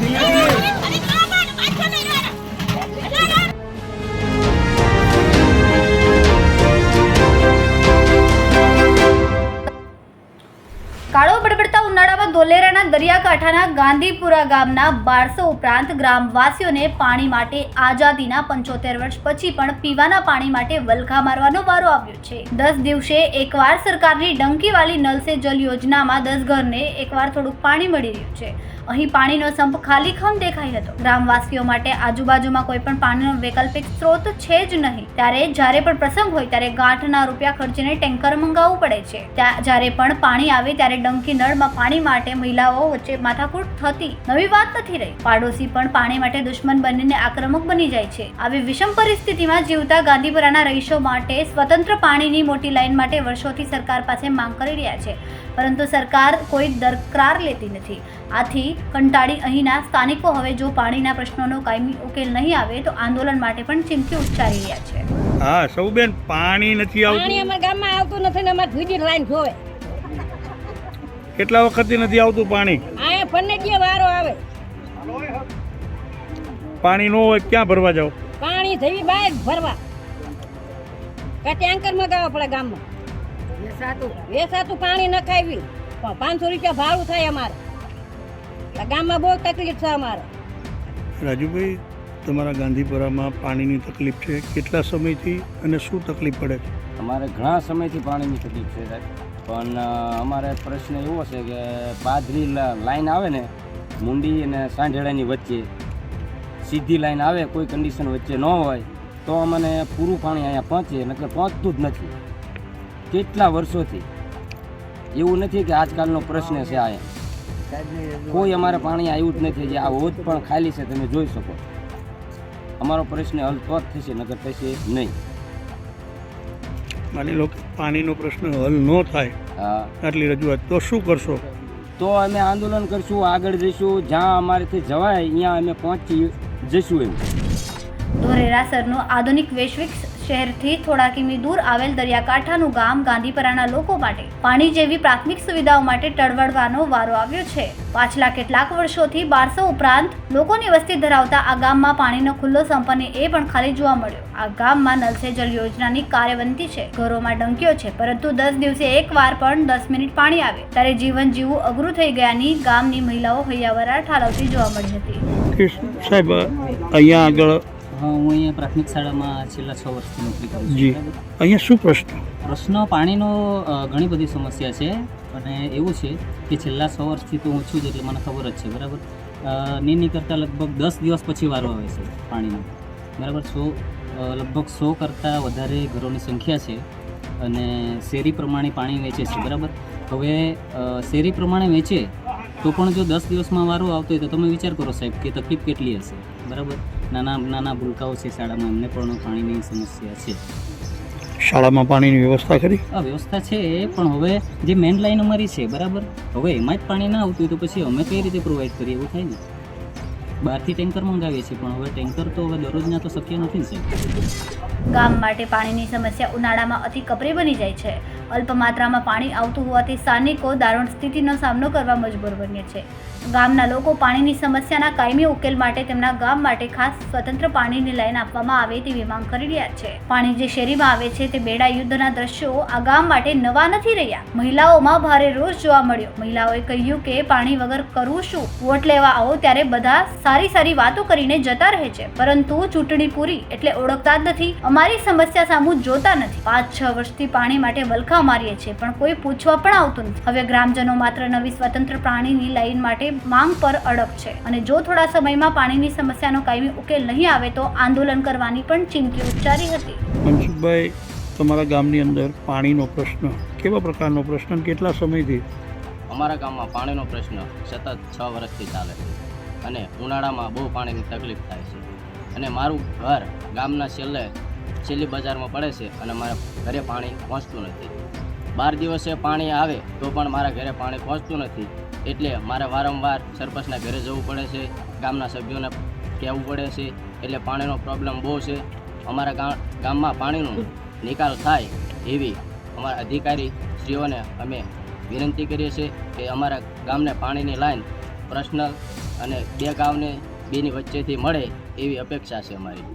Yeah. દરિયાકાંઠાના ગાંધીપુરા ગામના બારસો ઉપરાંત ગ્રામવાસીઓને પાણી માટે આઝાદીના પંચોતેર વર્ષ પછી પણ પીવાના પાણી માટે વલખા મારવાનો વારો આવ્યો છે. દસ દિવસે એકવાર સરકારની ડંકીવાળી નલ સે જલ યોજનામાં દસ ઘરને એકવાર થોડુંક પાણી મળી રહ્યું છે. અહીં પાણીનો સંપ ખાલીખમ દેખાઈ હતો. ગ્રામવાસીઓ માટે આજુબાજુમાં કોઈ પણ પાણીનો વૈકલ્પિક સ્ત્રોત છે જ નહીં. ત્યારે જ્યારે પણ પ્રસંગ હોય ત્યારે ગાંઠના રૂપિયા ખર્ચીને ટેન્કર મંગાવવું પડે છે. ત્યાં જ્યારે પણ પાણી આવે ત્યારે ડંકી નળમાં પાણી માટે મહિલાઓ વચ્ચે માથાકૂટ થતી નવી વાત નથી રહી. પાડોશી પણ પાણી માટે દુશ્મન બનીને આક્રમક બની જાય છે. આવી વિષમ પરિસ્થિતિમાં જીવતા ગાંધીપુરાના રહીશો માટે સ્વતંત્ર પાણીની મોટી લાઈન માટે વર્ષોથી સરકાર પાસે માંગ કરી રહ્યા છે. પરંતુ સરકાર કોઈ દરકરાર લેતી નથી. આથી કંટાળી અહીંના સ્થાનિકો હવે જો પાણીના પ્રશ્નોનો કાયમી ઉકેલ નહીં આવે તો આંદોલન માટે પણ ચીમકી ઉચ્ચારી રહ્યા છે. હા સૌબેન પાણી નથી પાણી અમારા ગામમાં આવતું નથી ને અમારે ભીજી લાઈન જોવે. કેટલા વખતથી નથી આવતું પાણી? ફરને જે વારો આવે? પાણી નો હોય ક્યાં ભરવા જાવ પાણી થઈ બહાર ભરવા. કે ટેન્કર મગાવવા પડે ગામમાં. વેસાતું પાણી નખાવી પણ પાંચસો રૂપિયા ભાડું થાય અમારે. ગામમાં બહુ તકલીફ છે અમારે. રાજુભાઈ તમારા ગાંધીપુરામાં પાણીની તકલીફ છે. કેટલા સમયથી અને શું તકલીફ પડે? છે અમારે ઘણા સમયથી પાણીની તકલીફ છે સાહેબ. પણ અમારે પ્રશ્ન એવો છે કે પાદરી લાઈન આવે ને, મુંડી અને સાંઢેડાની વચ્ચે, સીધી લાઈન આવે, કોઈ કન્ડિશન વચ્ચે ન હોય, તો અમને પૂરું પાણી અહીંયા પહોંચે, નકર પહોંચતું જ નથી. કેટલા વર્ષોથી? એવું નથી કે આજકાલનો પ્રશ્ન છે આ કોઈ અમારે પાણી આવ્યું જ નથી, જે આ હોજ પણ ખાલી છે, તમે જોઈ શકો. અમારો પ્રશ્ન હલ તો જ થશે, નકર થશે નહીં. માની લો પાણીનો પ્રશ્ન હલ ન થાય આટલી રજૂઆત. તો શું કરશો? તો અમે આંદોલન કરશું આગળ જઈશું. જ્યાં અમારેથી જવાય અહીંયા અમે પહોંચી જઈશું એમ. ધોરેરાસરનું આધુનિક વૈશ્વિક શહેરથી થોડા કિમી દૂર આવેલ દરિયાકાંઠાનું ગામ ગાંધીપરાના લોકો માટે પાણી જેવી પ્રાથમિક સુવિધાઓ માટે ટળવળવાનો વારો આવ્યો છે. પાછલા કેટલાક વર્ષોથી બારસો ઉપરાંત લોકોની વસ્તી ધરાવતા આ ગામમાં પાણીનો ખુલ્લો સંપન્ન એ પણ ખાલી જોવા મળ્યો. આ ગામમાં નલ યોજનાની કાર્યવંતી છે. ઘરોમાં ડંક્યો છે, પરંતુ દસ દિવસે એક વાર પણ દસ મિનિટ પાણી આવે. ત્યારે જીવન જીવવું અઘરું થઈ ગયાની ગામની મહિલાઓ હૈયાવરા ઠાલવતી જોવા મળી હતી. સાહેબ અહીંયા આગળ હા હું અહીંયા પ્રાથમિક શાળામાં છેલ્લા છ વર્ષથી નોકરી કરું જી. છું અહીંયા શું પ્રશ્ન? પ્રશ્ન પાણીનો અ, ઘણી બધી સમસ્યા છે અને એવું છે કે છેલ્લા છ વર્ષથી તો હું છું જ એટલે મને ખબર જ છે બરાબર? અ, નહીં કરતાં લગભગ દસ દિવસ પછી વારો આવે છે પાણીનો. બરાબર? સો અ, લગભગ સો કરતાં વધારે ઘરોની સંખ્યા છે અને શેરી પ્રમાણે પાણી વેચે છે બરાબર? હવે અ, શેરી પ્રમાણે વેચે તો પણ જો દસ દિવસમાં વારો આવતો હોય તો તમે વિચાર કરો સાહેબ કે તકલીફ કેટલી હશે બરાબર? નાના નાના ભૂલકાઓ છે શાળામાં. એમને પણ પાણીની સમસ્યા છે. શાળામાં પાણીની વ્યવસ્થા કરી આ વ્યવસ્થા છે પણ હવે જે મેઇન લાઈન અમારી છે બરાબર? હવે એમાં જ પાણી ના આવતું હોય તો પછી અમે કઈ રીતે પ્રોવાઈડ કરીએ? એવું થાય ને? બહારથી ટેન્કર મંગાવીએ છીએ પણ હવે ટેન્કર તો હવે દરરોજના તો શક્ય નથી ને સાહેબ. ગામ માટે પાણીની સમસ્યા ઉનાળામાં અતિ કપરી બની જાય છે. અલ્પ માત્રામાં પાણી આવતું હોવાથી સ્થાનિકો દારૂણ સ્થિતિનો સામનો કરવા મજબૂર બને છે. ગામના લોકો પાણીની સમસ્યાના કાયમી ઉકેલ માટે તેમના ગામ માટે ખાસ સ્વતંત્ર પાણીની લાઈન આપવામાં આવે તેવી માંગ કરી રહ્યા છે. પાણી જે શેરીમાં આવે છે તે બેડા યુદ્ધના દ્રશ્યો આ ગામ માટે નવા નથી રહ્યા. મહિલાઓમાં ભારે રોષ જોવા મળ્યો. મહિલાઓએ કહ્યું કે પાણી વગર કરવું શું? વોટ લેવા આવો ત્યારે બધા સારી સારી વાતો કરીને જતા રહે છે. પરંતુ ચૂંટણી પૂરી એટલે ઓળખતા જ નથી. અમારી સમસ્યા સામું જોતા નથી. પાંચ છ વર્ષથી પાણી માટે વલખા મારીએ છીએ પણ કોઈ પૂછવા પણ આવતું નથી. હવે ગ્રામજનો માત્ર નવી સ્વતંત્ર પાણીની લાઈન માટે માંગ પર અડગ છે. અને જો થોડા સમયમાં પાણીની સમસ્યાનો કાયમી ઉકેલ નહીં આવે તો આંદોલન કરવાની પણ ચીમકી ઉચ્ચારી હતી. મનસુખભાઈ તમારા ગામની અંદર પાણીનો પ્રશ્ન કેવા પ્રકારનો પ્રશ્ન કેટલા સમયથી? અમારા ગામમાં પાણીનો પ્રશ્ન સતત છ વર્ષથી ચાલે છે અને ઉનાળામાં બહુ પાણીની તકલીફ થાય છે. અને મારું ઘર ગામના છેલ્લે છેલ્લી બજારમાં પડે છે અને મારા ઘરે પાણી પહોંચતું નથી. બાર દિવસે પાણી આવે તો પણ મારા ઘરે પાણી પહોંચતું નથી. એટલે મારે વારંવાર સરપંચના ઘરે જવું પડે છે, ગામના સભ્યોને કહેવું પડે છે. એટલે પાણીનો પ્રોબ્લેમ બહુ છે. અમારા ગામ ગામમાં પાણીનો નિકાલ થાય એવી અમારા અધિકારી શ્રીઓને અમે વિનંતી કરીએ છીએ કે અમારા ગામને પાણીની લાઈન પર્સનલ અને બે ગામને બેની વચ્ચેથી મળે એવી અપેક્ષા છે અમારી.